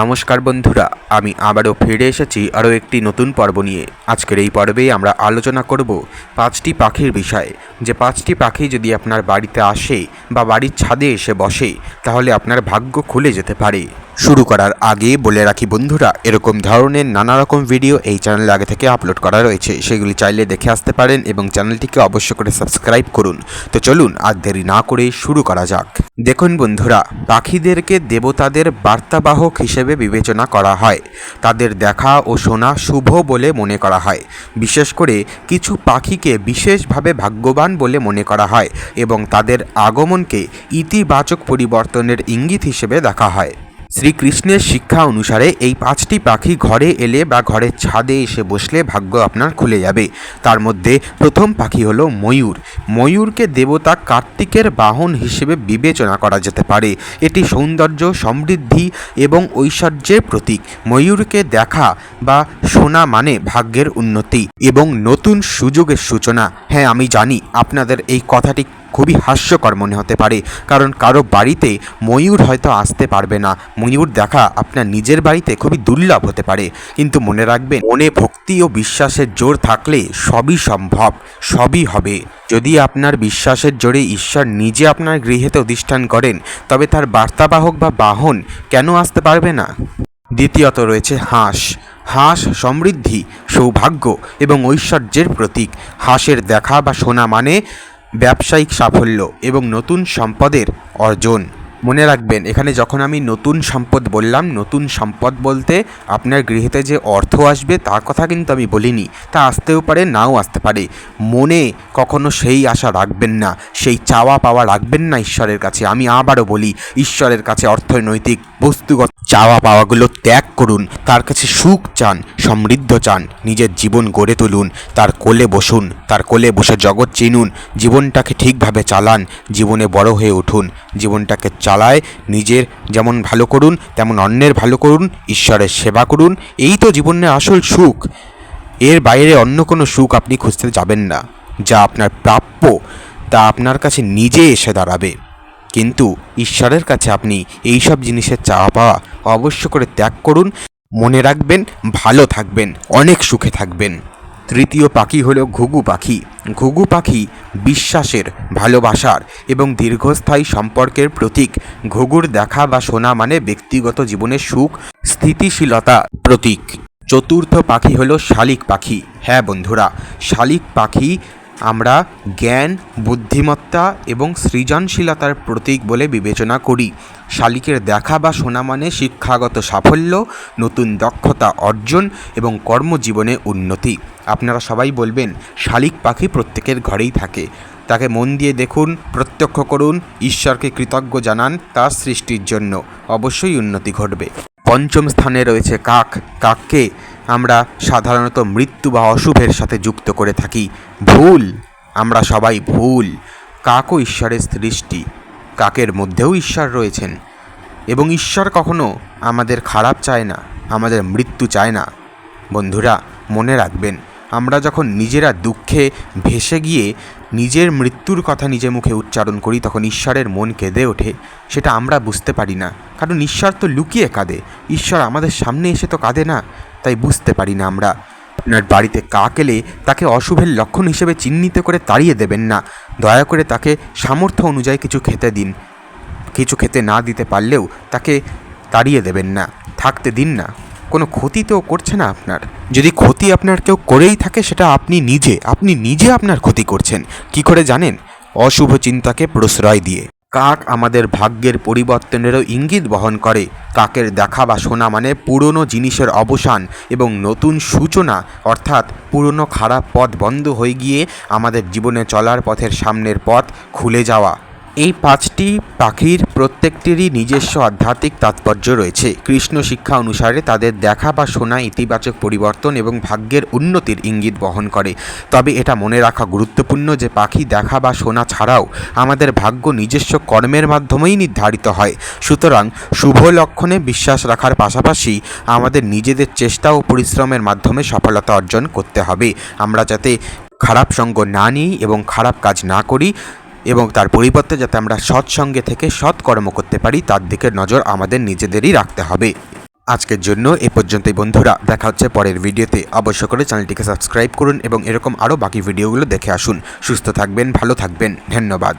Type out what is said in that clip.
নমস্কার বন্ধুরা, আমি আবারও ফিরে এসেছি আরও একটি নতুন পর্ব নিয়ে। আজকের এই পর্বে আমরা আলোচনা করব পাঁচটি পাখির বিষয়ে। যে পাঁচটি পাখি যদি আপনার বাড়িতে আসে বা বাড়ির ছাদে এসে বসে, তাহলে আপনার ভাগ্য খুলে যেতে পারে। শুরু করার আগে বলে রাখি বন্ধুরা, এরকম ধরনের নানা রকম ভিডিও এই চ্যানেলে আগে থেকে আপলোড করা রয়েছে। সেগুলি চাইলে দেখে আসতে পারেন এবং চ্যানেলটিকে অবশ্য করে সাবস্ক্রাইব করুন। তো চলুন, আর দেরি না করে শুরু করা যাক। দেখুন বন্ধুরা, পাখিদেরকে দেবতাদের বার্তাবাহক হিসেবে বিবেচনা করা হয়। তাদের দেখা ও শোনা শুভ বলে মনে করা হয়। বিশেষ করে কিছু পাখিকে বিশেষভাবে ভাগ্যবান বলে মনে করা হয় এবং তাদের আগমনকে ইতিবাচক পরিবর্তনের ইঙ্গিত হিসেবে দেখা হয়। শ্রীকৃষ্ণের শিক্ষা অনুসারে এই পাঁচটি পাখি ঘরে এলে বা ঘরের ছাদে এসে বসলে ভাগ্য আপনার খুলে যাবে। তার মধ্যে প্রথম পাখি হলো ময়ূর। ময়ূরকে দেবতা কার্তিকের বাহন হিসেবে বিবেচনা করা যেতে পারে। এটি সৌন্দর্য, সমৃদ্ধি এবং ঐশ্বর্যের প্রতীক। ময়ূরকে দেখা বা শোনা মানে ভাগ্যের উন্নতি এবং নতুন সুযোগের সূচনা। হ্যাঁ আমি জানি, আপনাদের এই কথাটি খুবই হাস্যকর মনে হতে পারে। কারণ কারও বাড়িতে ময়ূর হয়তো আসতে পারবে না। ময়ূর দেখা আপনার নিজের বাড়িতে খুবই দুর্লভ হতে পারে। কিন্তু মনে রাখবেন, মনে ভক্তি ও বিশ্বাসের জোর থাকলে সবই সম্ভব, সবই হবে। যদি আপনার বিশ্বাসের জোরে ঈশ্বর নিজে আপনার গৃহেতে অধিষ্ঠান করেন, তবে তার বার্তাবাহক বা বাহন কেন আসতে পারবে না? দ্বিতীয়ত রয়েছে হাঁস। হাঁস সমৃদ্ধি, সৌভাগ্য এবং ঐশ্বর্যের প্রতীক। হাঁসের দেখা বা শোনা মানে ব্যবসায়িক সাফল্য এবং নতুন সম্পদের অর্জন। মনে রাখবেন, এখানে যখন আমি নতুন সম্পদ বললাম, নতুন সম্পদ বলতে আপনার গৃহেতে যে অর্থ আসবে, তার কথা কিন্তু আমি বলিনি। তা আসতেও পারে, নাও আসতে পারে। মনে কখনো সেই আশা রাখবেন না, সেই চাওয়া পাওয়া রাখবেন না ঈশ্বরের কাছে। আমি আবারও বলি, ঈশ্বরের কাছে অর্থনৈতিক বস্তুগত চাওয়া পাওয়াগুলো ত্যাগ করুন, তার কাছে সুখ চান, সমৃদ্ধ চান, নিজের জীবন গড়ে তুলুন, তার কোলে বসুন, তার কোলে বসে জগৎ চিনুন, জীবনটাকে ঠিকভাবে চালান, জীবনে বড় হয়ে উঠুন, জীবনটাকে চালায় নিজের যেমন ভালো করুন, তেমন অন্যের ভালো করুন, ঈশ্বরের সেবা করুন, এই তো জীবনের আসল সুখ। এর বাইরে অন্য কোনো সুখ আপনি খুঁজতে যাবেন না, যা আপনার প্রাপ্য, তা আপনার কাছে নিজে এসে দাঁড়াবে। কিন্তু ঈশ্বরের কাছে আপনি এই সব জিনিসের চাওয়া পাওয়া অবশ্য করে ত্যাগ করুন, মনে রাখবেন, ভালো থাকবেন, অনেক সুখে থাকবেন। তৃতীয় পাখি হলো ঘুঘু পাখি। ঘুঘু পাখি বিশ্বাসের, ভালোবাসার এবং দীর্ঘস্থায়ী সম্পর্কের প্রতীক। ঘুঘুর দেখা বা শোনা মানে ব্যক্তিগত জীবনের সুখ, স্থিতিশীলতা প্রতীক। চতুর্থ পাখি হলো শালিক পাখি। হ্যাঁ বন্ধুরা, শালিক পাখি আমরা জ্ঞান, বুদ্ধিমত্তা এবং সৃজনশীলতার প্রতীক বলে বিবেচনা করি। শালিকের দেখা বা শোনা মানে শিক্ষাগত সাফল্য, নতুন দক্ষতা অর্জন এবং কর্মজীবনে উন্নতি। আপনারা সবাই বলবেন, শালিক পাখি প্রত্যেকের ঘরেই থাকে। তাকে মন দিয়ে দেখুন, প্রত্যক্ষ করুন, ঈশ্বরকে কৃতজ্ঞ জানান তার সৃষ্টির জন্য। অবশ্যই উন্নতি ঘটবে। পঞ্চম স্থানে রয়েছে কাক। কাককে আমরা সাধারণত মৃত্যু বা অশুভের সাথে যুক্ত করে থাকি। ভুল! আমরা সবাই ভুল। কাকও ঈশ্বরের সৃষ্টি, কাকের মধ্যেও ঈশ্বর রয়েছেন। এবং ঈশ্বর কখনো আমাদের খারাপ চায় না, আমাদের মৃত্যু চায় না। বন্ধুরা, মনে রাখবেন আমরা যখন নিজেরা দুঃখে ভেসে গিয়ে নিজের মৃত্যুর কথা নিজে মুখে উচ্চারণ করি, তখন ঈশ্বরের মন কেঁদে ওঠে। সেটা আমরা বুঝতে পারি না। কারণ ঈশ্বর তো লুকিয়ে কাঁদে। ঈশ্বর আমাদের সামনে এসে তো কাঁদে না। তাই বুঝতে পারি না আমরা। আপনার বাড়িতে কাক এলে তাকে অশুভের লক্ষণ হিসেবে চিহ্নিত করে তাড়িয়ে দেবেন না। দয়া করে তাকে সামর্থ্য অনুযায়ী কিছু খেতে দিন। কিছু খেতে না দিতে পারলেও তাকে তাড়িয়ে দেবেন না। থাকতে দিন না। কোনো ক্ষতি তো করছে না আপনার। যদি ক্ষতি আপনার কেউ করেই থাকে, সেটা আপনি নিজে আপনি নিজে আপনার ক্ষতি করছেন। কি করে জানেন? অশুভ চিন্তাকে প্রশ্রয় দিয়ে। কাক আমাদের ভাগ্যের পরিবর্তনেরও ইঙ্গিত বহন করে। কাকের দেখা বা শোনা মানে পুরনো জিনিসের অবসান এবং নতুন সূচনা, অর্থাৎ পুরনো খারাপ পথ বন্ধ হয়ে গিয়ে আমাদের জীবনে চলার পথের সামনের পথ খুলে যাওয়া। এই পাঁচটি পাখির প্রত্যেকটিরই নিজস্ব আধ্যাত্মিক তাৎপর্য রয়েছে। কৃষ্ণ শিক্ষা অনুসারে তাদের দেখা বা শোনা ইতিবাচক পরিবর্তন এবং ভাগ্যের উন্নতির ইঙ্গিত বহন করে। তবে এটা মনে রাখা গুরুত্বপূর্ণ যে পাখি দেখা বা শোনা ছাড়াও আমাদের ভাগ্য নিজস্ব কর্মের মাধ্যমেই নির্ধারিত হয়। সুতরাং শুভ লক্ষণে বিশ্বাস রাখার পাশাপাশি আমাদের নিজেদের চেষ্টা ও পরিশ্রমের মাধ্যমে সফলতা অর্জন করতে হবে। আমরা যাতে খারাপ সঙ্গ না নিই এবং খারাপ কাজ না করি এবং তার পরিবর্তে যাতে আমরা সৎসঙ্গে থেকে সৎ কর্ম করতে পারি, তার দিকে নজর আমাদের নিজেদেরই রাখতে হবে। আজকের জন্য এ পর্যন্তই বন্ধুরা। দেখা হচ্ছে পরের ভিডিওতে। অবশ্য করে চ্যানেলটিকে সাবস্ক্রাইব করুন এবং এরকম আরও বাকি ভিডিওগুলো দেখে আসুন। সুস্থ থাকবেন, ভালো থাকবেন। ধন্যবাদ।